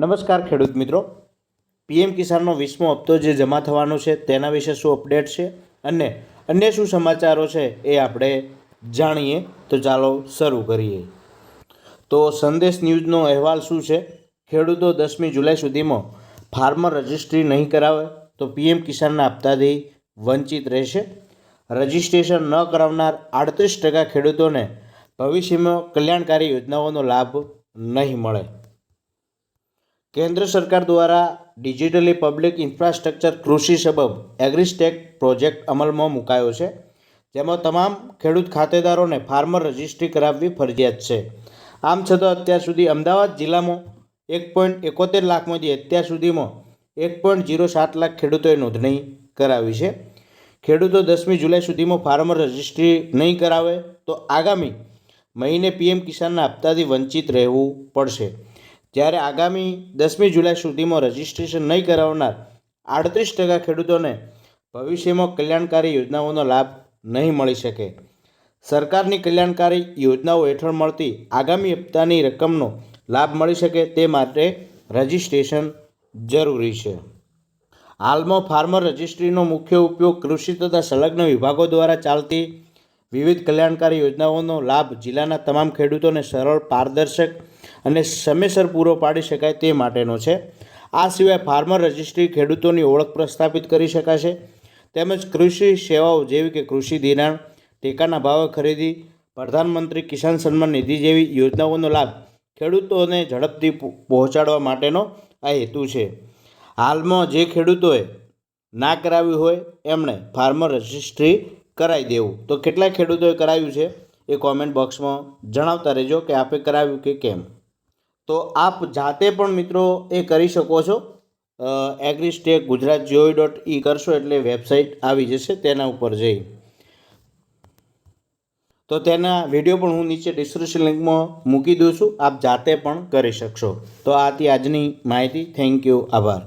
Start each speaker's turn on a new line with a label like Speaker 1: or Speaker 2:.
Speaker 1: નમસ્કાર ખેડૂત મિત્રો. પીએમ કિસાનનો વીસમો હપ્તો જે જમા થવાનો છે તેના વિશે શું અપડેટ છે અને અન્ય શું સમાચારો છે એ આપણે જાણીએ. તો ચાલો શરૂ કરીએ. તો સંદેશ ન્યૂઝનો અહેવાલ શું છે? ખેડૂતો દસમી જુલાઈ સુધીમાં ફાર્મર રજિસ્ટ્રી નહીં કરાવે તો પીએમ કિસાનના હપ્તાથી વંચિત રહેશે. રજિસ્ટ્રેશન ન કરાવનાર આડત્રીસ ટકા ખેડૂતોને ભવિષ્યમાં કલ્યાણકારી યોજનાઓનો લાભ નહીં મળે. કેન્દ્ર સરકાર દ્વારા ડિજિટલી પબ્લિક ઇન્ફ્રાસ્ટ્રક્ચર કૃષિ સબબ એગ્રીસ્ટેક પ્રોજેક્ટ અમલમાં મુકાયો છે, જેમાં તમામ ખેડૂત ખાતેદારોને ફાર્મર રજિસ્ટ્રી કરાવવી ફરજિયાત છે. આમ છતાં અત્યાર સુધી અમદાવાદ જિલ્લામાં એક પોઈન્ટ એકોતેર લાખમાંથી અત્યાર સુધીમાં એક પોઈન્ટ જીરો સાત લાખ ખેડૂતોએ નોંધણી કરાવી છે. ખેડૂતો દસમી જુલાઈ સુધીમાં ફાર્મર રજિસ્ટ્રી નહીં કરાવે તો આગામી મહિને પીએમ કિસાનના હપ્તાથી વંચિત રહેવું પડશે. જ્યારે આગામી દસમી જુલાઈ સુધીમાં રજિસ્ટ્રેશન નહીં કરાવનાર આડત્રીસ ટકા ખેડૂતોને ભવિષ્યમાં કલ્યાણકારી યોજનાઓનો લાભ નહીં મળી શકે. સરકારની કલ્યાણકારી યોજનાઓ હેઠળ મળતી આગામી હપ્તાની રકમનો લાભ મળી શકે તે માટે રજિસ્ટ્રેશન જરૂરી છે. હાલમાં ફાર્મર રજિસ્ટ્રીનો મુખ્ય ઉપયોગ કૃષિ તથા સંલગ્ન વિભાગો દ્વારા ચાલતી વિવિધ કલ્યાણકારી યોજનાઓનો લાભ જિલ્લાના તમામ ખેડૂતોને સરળ પારદર્શક અને સમયસર પૂરો પાડી શકાય તે માટેનો છે. આ સિવાય ફાર્મર રજિસ્ટ્રી ખેડૂતોની ઓળખ પ્રસ્થાપિત કરી શકાશે. તેમજ કૃષિ સેવાઓ જેવી કે કૃષિ ધિરાણ, ટેકાના ભાવે ખરીદી, પ્રધાનમંત્રી કિસાન સન્માન નિધિ જેવી યોજનાઓનો લાભ ખેડૂતોને ઝડપથી પહોંચાડવા માટેનો આ હેતુ છે. હાલમાં જે ખેડૂતોએ ના કરાવ્યું હોય, એમણે ફાર્મર રજિસ્ટ્રી કરાવી દેવું. તો કેટલા ખેડૂતોએ કરાવ્યું છે એ કોમેન્ટ બોક્સમાં જણાવતા રહેજો કે આપે કરાવ્યું કે કેમ. તો આપ જાતે પણ મિત્રો એ કરી શકો છો. Agristack Gujarat GOI dot in કરશો એટલે વેબસાઇટ આવી જશે તેના ઉપર જઈ. તો તેના વીડિયો પણ હું નીચે ડિસ્ક્રિપ્શન લિંકમાં મૂકી દઉં છું. આપ જાતે પણ કરી શકશો. તો આથી આજની માહિતી. થેન્ક યુ આભાર.